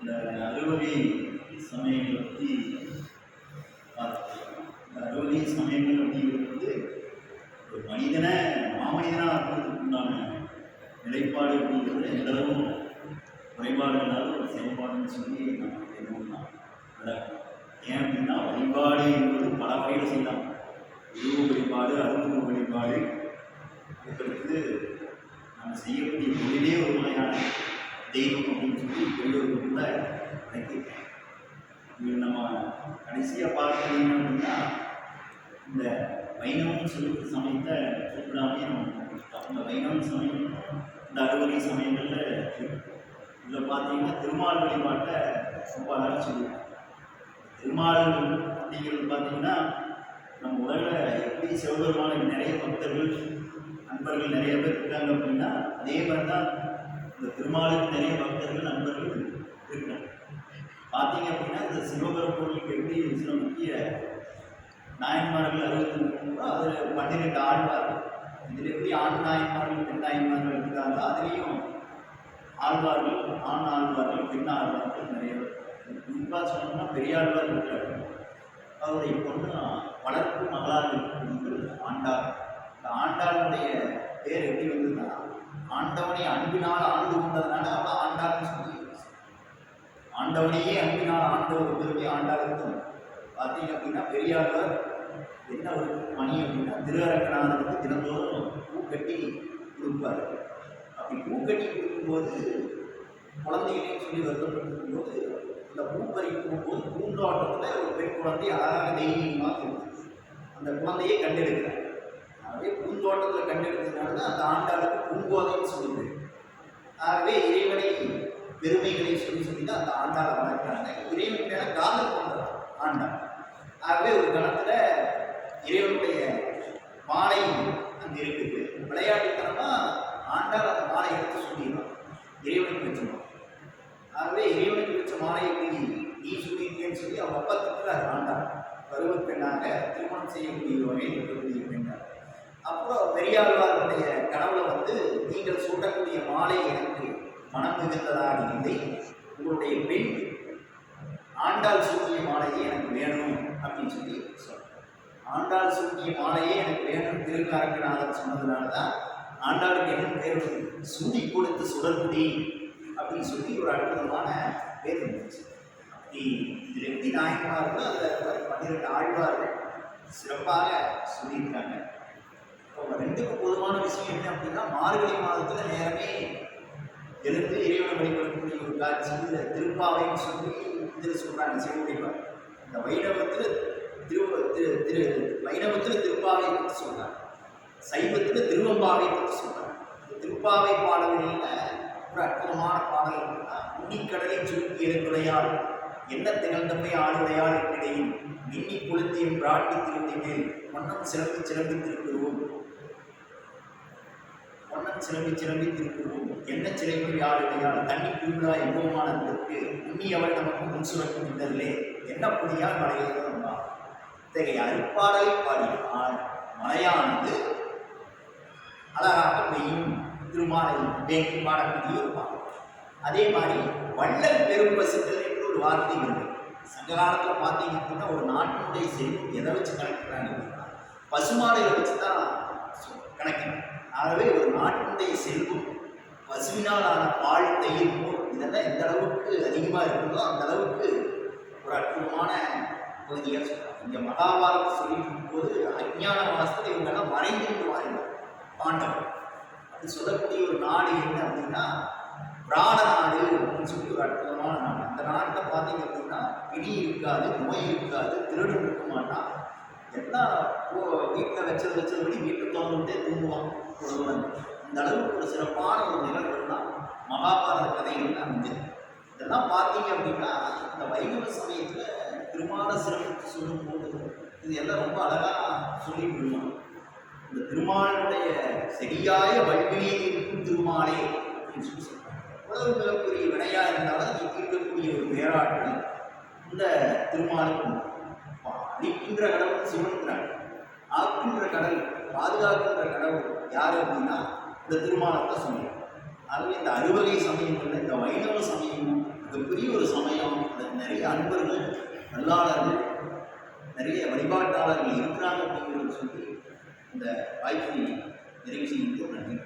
இந்த அறுவடை சமயங்களை பற்றி பார்த்துக்கலாம். இந்த அறுவடை சமயங்கள் அப்படிங்கிறது வந்து ஒரு மனிதனை மாமனிதனாக இருக்கிறதுக்கு உண்டான நிலைப்பாடு அப்படிங்கிறது எந்த குறைபாடு இல்லாத ஒரு செயல்பாடுன்னு சொல்லி நம்ம என்னன்னா ஏன் அப்படின்னா வழிபாடு என்பது பல வகையில் செய்யலாம். உருவ வழிபாடு அருவ வழிபாடு. அதுக்கடுத்து நம்ம செய்யக்கூடிய தொழிலே ஒரு வகையான தெய்வம் அப்படின்னு சொல்லி பெரியவர்கள் கூட நினைக்கிறேன் நம்ம கடைசியாக பார்க்கணும் அப்படின்னா இந்த வைணவம் சொல்லி சமயத்தை குறிப்பிடாமே நம்ம இந்த வைணவம் சமயம் இந்த அறுவடை சமயங்களில் இதில் பார்த்தீங்கன்னா திருமால் வழிபாட்டை ரொம்ப அழகாக சொல்லுவோம் திருமால் அப்படிங்கிறது பார்த்தீங்கன்னா நம்ம உலகில் எப்படி சிவபெருமானுக்கு நிறைய பக்தர்கள் நண்பர்கள் நிறைய பேர் இருக்காங்க அப்படின்னா அதே மாதிரி தான் இந்த திருமாலுக்கு நிறைய பக்தர்கள் நண்பர்கள் இருக்கிறாங்க பார்த்தீங்க அப்படின்னா இந்த சிவபெருமான் கோவிலுக்கு எப்படி சில முக்கிய நாயன்மார்கள் அறுபத்தி மூணு அதில் பன்னிரெண்டு ஆழ்வார்கள். இதில் எப்படி ஆண் நாயன்மார்கள் பெண் நாயன்மார்கள் இருக்காங்க அதுலேயும் ஆழ்வார்கள் ஆண் ஆழ்வார்கள் பெண் ஆழ்வார்கள் நிறைய குறிப்பாக சொல்லணும்னா பெரியாழ்வார் இருக்கிறார். அவருடைய பொண்ணு வளர்ப்பு மகளாக இருக்கக்கூடியது ஆண்டாள். இந்த ஆண்டாளுடைய பேர் எப்படி வந்ததுன்னா ஆண்டவனை அன்பினால் ஆண்டு கொண்டதுனால அவள் ஆண்டாள்னு சொல்லி ஆண்டவனையே அன்பினால் ஆண்டவர் பெருமை ஆண்டாளுக்கும். பார்த்தீங்க அப்படின்னா பெரியாழ்வார் என்ன ஒரு பணி அப்படின்னா திருவரங்கநாதனுக்கு தினந்தோறும் பூ கட்டி கொடுப்பார். அப்படி பூ கட்டி கொடுக்கும்போது குழந்தைகளையும் சொல்லி வருத்தப்பட்டிருக்கும் போது இந்த பூ பறிக்கும் போது பூந்தோட்டத்தில் ஒரு பெண் குழந்தை அழகாக தெய்வீகமாக இருக்குது அந்த குழந்தையை கண்டெடுக்கிறார். அதே பூந்தோட்டத்தில் கண்டெடுத்ததுனால தான் அந்த ஆண்டாளுக்கு பூங்கோதைன்னு சொல்லுது. ஆகவே இறைவனை பெருமைகளை சொல்லி சொல்லி தான் அந்த ஆண்டாளை வளர்க்கிறாங்க இறைவன் மேலே காதல் கொண்டார் ஆண்டாள். ஆகவே ஒரு காலத்தில் இறைவனுடைய மாலை அங்கே இருக்குது. விளையாட்டுத்தனமாக ஆண்டாள் அந்த மாலை எடுத்து சொல்லிடுவான். இறைவனுக்கு வச்சிருவான் ஆகவே இறைவனுக்கு வச்ச மாலையை எப்படி நீ சொல்லியிருக்கேன்னு சொல்லி அவங்க அப்பா திட்டுறாரு ஆண்டாள். பருவ பெண்ணாக திருமணம் செய்யக்கூடிய வகையில் இருக்கக்கூடிய பெண்ணாக அப்புறம் பெரியாழ்வாருடைய கனவுல வந்து நீங்கள் சூட்டக்கூடிய மாலை எனக்கு மனம் மிகுந்ததாக இல்லை. உங்களுடைய பெண் ஆண்டாள் சூட்டிய மாலையே எனக்கு வேணும் அப்படின்னு சொல்லி சொல்றார் ஆண்டாள் சூட்டிய மாலையே எனக்கு வேணும் திருக்காரங்கநாதன் சொன்னதுனால தான் ஆண்டாளுக்கு என்ன பேர் வந்தது? கொடுத்து சுடர்குடி அப்படின்னு சொல்லி ஒரு அற்புதமான பேர் இருந்துச்சு அப்படி இதில் எப்படி நாயன்மார்களோ அதில் பன்னிரெண்டு ஆழ்வார்கள் சிறப்பாக சொல்லியிருக்காங்க. இப்போ ரெண்டுக்கும் பொதுவான விஷயம் என்ன அப்படின்னா மார்கழி மாதத்தில் நேரமே எழுந்து இறைவனை வழிபடக்கூடிய ஒரு காட்சி இதில் திருப்பாவைன்னு சொல்லி இதில் சொல்கிறாங்க சிவகுடிப்பார் இந்த வைணவத்தில் திரு திரு திரு வைணவத்தில் திருப்பாவை பற்றி சொல்கிறாங்க சைவத்தில் திருவம்பாவை பற்றி சொல்கிறாங்க இந்த திருப்பாவை பாடல்களில் ஒரு அற்புதமான பாடல் இருக்குன்னா உன்னிக்கடலை சுருக்கி எழுந்துடையாள் என்ன திகழ்ந்தமை ஆளுடையாள் என்னிடையில்? மின்னி கொளுத்தியும் பிராட்டி திருந்தி மேல் மன்னம் சிறந்து சிறப்பி சிலம்பி சிலம்பி திருக்குறவும் என்ன சிலைகள் யாருடையால் தண்ணி குழுவிழா எவ்வளவானதற்கு உண்ணியவள் நமக்கு முன் சுரக்கும் இன்னதிலே என்ன புதியால் மலையேறா இத்தகைய அரிப்பாடலை பாடினால் மலையானது அழகாக பெய்யும். திருமாலை வேங்கி பாடக்கூடிய ஒரு பாடல். அதே மாதிரி வள்ளல் பெரும்பசுத்தல் என்று ஒரு வார்த்தை உண்டு சங்க காலத்தில் பார்த்தீங்க அப்படின்னா ஒரு நாட்டினுடைய செல்வம் எதை வச்சு கணக்குறாங்க அப்படின்னா பசுமாடுகளை வச்சு தான் சொ- கணக்கிடும் ஆகவே ஒரு நாட்டினுடைய செல்வம். பசுவினால் ஆன பால் தயிர் மோர் இதெல்லாம் எந்த அளவுக்கு அதிகமாக இருக்குதோ அந்த அளவுக்கு ஒரு அற்புதமான பகுதியாக சொல்கிறாங்க இங்கே மகாபாரதம் சொல்லிட்டு இருக்கும்போது அஞ்ஞான மாசத்தில் இவங்கெல்லாம் மறைந்து வாழ்ந்தார் பாண்டவர். அது சொல்லக்கூடிய ஒரு நாடு என்ன அப்படின்னா பிராண நாடு அப்படின்னு சொல்லி ஒரு அற்புதமான நாடு. அந்த நாட்டில் பார்த்தீங்க அப்படின்னா பிடி இருக்காது நோய் இருக்காது திருடன் இருக்க மாட்டான். எல்லாம் வீட்டில் வச்சது வச்சதுபடி வீட்டை தோன்றுட்டே தூங்குவான் ஒருவன் இந்த அளவுக்கு ஒரு சிறப்பான ஒரு நிகழ்வு தான் மகாபாரத கதைகள் அமைஞ்சது இதெல்லாம் பார்த்தீங்க அப்படின்னா இந்த வைணவ சமயத்தில் திருமால சிறப்பு சொல்லும்போது இது எல்லாம் ரொம்ப அழகாக சொல்லி விடுவாங்க இந்த திருமாலுடைய சரியாய வல்வினியில் திருமாலை திருமாலே அப்படின்னு சொல்லி சொல்றாங்க. உலக மிகப்பெரிய வினையா இருந்தாலும் அதை தீர்க்கக்கூடிய ஒரு பேராற்றல் இந்த திருமாலுக்கு உண்டு. கடவுள் சிவன்கிறாங்க ஆக்கின்ற கடவுள் பாதுகாக்கின்ற கடவுள் யார் அப்படின்னா இந்த திருமாலத்தை சமயம் ஆகவே இந்த அறுவகை சமயங்கள்ல இந்த வைணவ சமயம் மிகப்பெரிய ஒரு சமயம் நிறைய அன்பர்கள் நல்லாளர்கள் நிறைய வழிபாட்டாளர்கள் இருக்கிறாங்க அப்படிங்கிறது சொல்லி இந்த வாய்ப்பை நிறைவு செய்கின்றோம் நன்றி